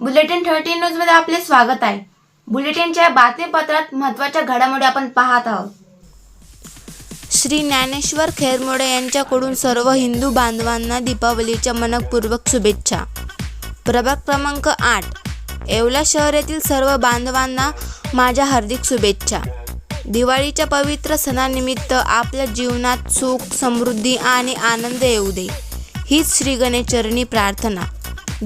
Bulletin thirty न्यूजमध्ये आपले स्वागत आहे. बुलेटिनच्या बातमीपत्रात महत्त्वाच्या घडामोडी आपण पाहत आहोत. श्री ज्ञानेश्वर खेरमोडे यांच्याकडून सर्व हिंदू बांधवांना दीपावलीच्या मनपूर्वक शुभेच्छा. प्रभाग क्रमांक आठ. येवला शहर येथील सर्व बांधवांना माझ्या हार्दिक शुभेच्छा. दिवाळीच्या पवित्र सणानिमित्त आपल्या जीवनात सुख समृद्धी आणि आनंद येऊ दे. हीच श्री गणेशचरणी प्रार्थना.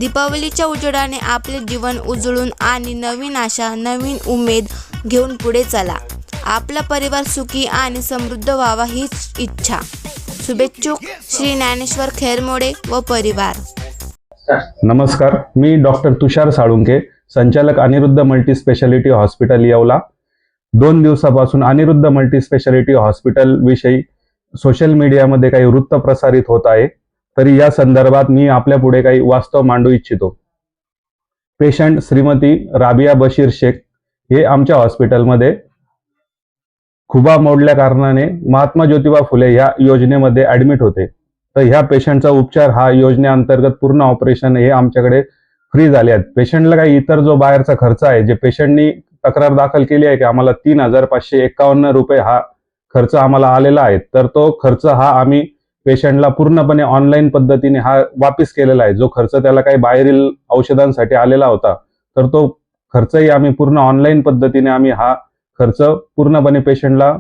दीपावलीच्या उजेडाने आपले जीवन उजळून आणि नवीन आशा नवीन उमेद घेऊन पुढे चला. आपला परिवार सुखी आणि समृद्ध व्हावा हीच इच्छा. शुभेच्छुक श्री ज्ञानेश्वर खेरमोडे व परिवार. नमस्कार मी डॉक्टर तुषार साळुंके संचालक Aniruddha multi speciality hospital Yeola. दोन दिवसापासून अनिरुद्ध मल्टी स्पेशालिटी हॉस्पिटल विषयी सोशल मीडियामध्ये काही वृत्त प्रसारित होत आहे. तरी या संदर्भात मी आपल्या पुढे काही वास्तव मांडू इच्छितो. पेशंट श्रीमती राबिया बशीर शेख हे आमच्या हॉस्पिटलमध्ये खुबा मोडल्या कारणाने महात्मा ज्योतिबा फुले या योजनेमध्ये ऍडमिट होते. तर ह्या पेशंटचा उपचार हा योजनेअंतर्गत पूर्ण ऑपरेशन हे आमच्याकडे फ्री झाले आहेत. पेशंटला काही इतर जो बाहेरचा खर्च आहे जे पेशंटनी तक्रार दाखल केली आहे की आम्हाला तीन हजार पाचशे एक्कावन्न रुपये हा खर्च आम्हाला आलेला आहे तर तो खर्च हा आम्ही पेशंटला पूर्णपणे ऑनलाईन पद्धतीने हा वापिस केलेला आहे. जो खर्च त्याला काही बाहेरील औषधांसाठी आलेला होता तर तो खर्चही आम्ही पूर्ण ऑनलाईन पद्धतीने आम्ही हा खर्च पूर्णपणे पेशंटला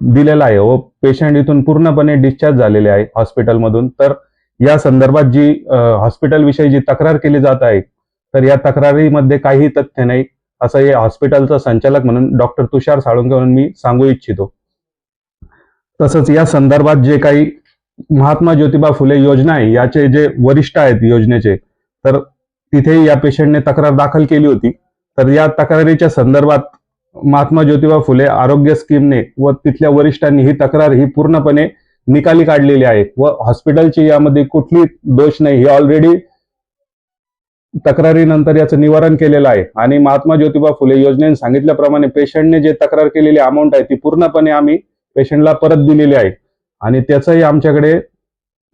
दिलेला आहे. व पेशंट इथून पूर्णपणे डिस्चार्ज झालेले आहे हॉस्पिटलमधून तर या संदर्भात जी हॉस्पिटल विषयी जी तक्रार केली जात आहे तर या तक्रारीमध्ये काही तथ्य नाही असं हे हॉस्पिटलचा संचालक म्हणून डॉक्टर तुषार साळुंके म्हणून मी सांगू इच्छितो. तसंच या संदर्भात जे काही महात्मा ज्योतिबा फुले योजना आहे याचे जे वरिष्ठ आहेत योजनेचे तर तिथे या पेशंटने तक्रार दाखल केली होती. तर या तक्रारीच्या संदर्भात महात्मा ज्योतिबा फुले आरोग्य स्कीमने व तिथल्या वरिष्ठांनी ही तक्रार ही पूर्णपणे निकाली काढलेली आहे व हॉस्पिटलची यामध्ये कुठली दोष नाही ही ऑलरेडी तक्रारीनंतर याचं निवारण केलेलं आहे. आणि महात्मा ज्योतिबा फुले योजनेने सांगितल्याप्रमाणे पेशंटने जे तक्रार केलेली अमाऊंट आहे ती पूर्णपणे आम्ही पेशंटला परत दिलेली आहे. आणि त्याचंही आमच्याकडे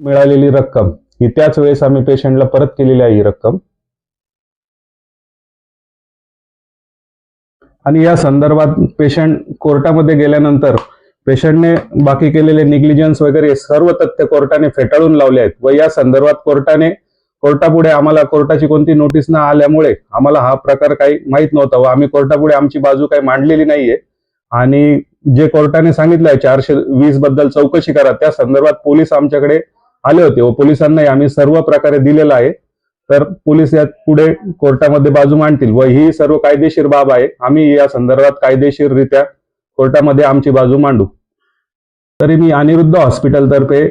मिळालेली रक्कम ही त्याच वेळेस आम्ही पेशंटला परत केलेली आहे ही रक्कम. आणि या संदर्भात पेशंट कोर्टामध्ये गेल्यानंतर पेशंटने बाकी केलेले निग्लिजन्स वगैरे सर्व तथ्य कोर्टाने फेटाळून लावले आहेत व या संदर्भात कोर्टाने कोर्टापुढे आम्हाला कोर्टाची कोणती नोटीस न आल्यामुळे आम्हाला हा प्रकार काही माहीत नव्हता व आम्ही कोर्टापुढे आमची बाजू काही मांडलेली नाहीये. आणि जे कोर्टाने सांगितलंय चारशे वीसबद्दल चौकशी करा. त्या संदर्भात पोलीस आमच्याकडे आले होते व पोलिसांनाही आम्ही सर्व प्रकारे दिलेलं आहे. तर पोलीस यात पुढे कोर्टामध्ये बाजू मांडतील व ही सर्व कायदेशीर बाब आहे. आम्ही या संदर्भात कायदेशीररित्या कोर्टामध्ये आमची बाजू मांडू. तरी मी अनिरुद्ध हॉस्पिटल तर्फे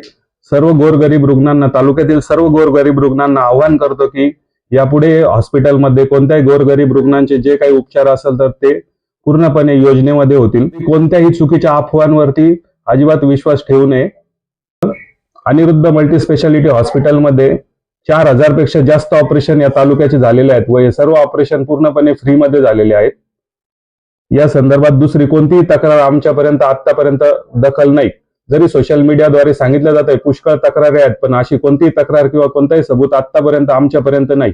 सर्व गोरगरीब रुग्णांना तालुक्यातील सर्व गोरगरीब रुग्णांना आव्हान करतो की यापुढे हॉस्पिटलमध्ये कोणत्याही गोरगरीब रुग्णांचे जे काही उपचार असेल तर ते पूर्णपणे योजनेमध्ये होतील. कोणत्याही चुकीच्या अफवांवरती अजिबात विश्वास ठेवू नये. अनिरुद्ध मल्टी स्पेशालिटी हॉस्पिटलमध्ये चार हजारपेक्षा जास्त ऑपरेशन या तालुक्याचे झालेले आहेत व हे सर्व ऑपरेशन पूर्णपणे फ्रीमध्ये झालेले आहेत. या संदर्भात दुसरी कोणतीही तक्रार आमच्यापर्यंत आतापर्यंत दखल नाही. जरी सोशल मीडियाद्वारे सांगितलं जात आहे पुष्कळ तक्रारी आहेत पण अशी कोणतीही तक्रार किंवा कोणताही सबूत आतापर्यंत आमच्यापर्यंत नाही.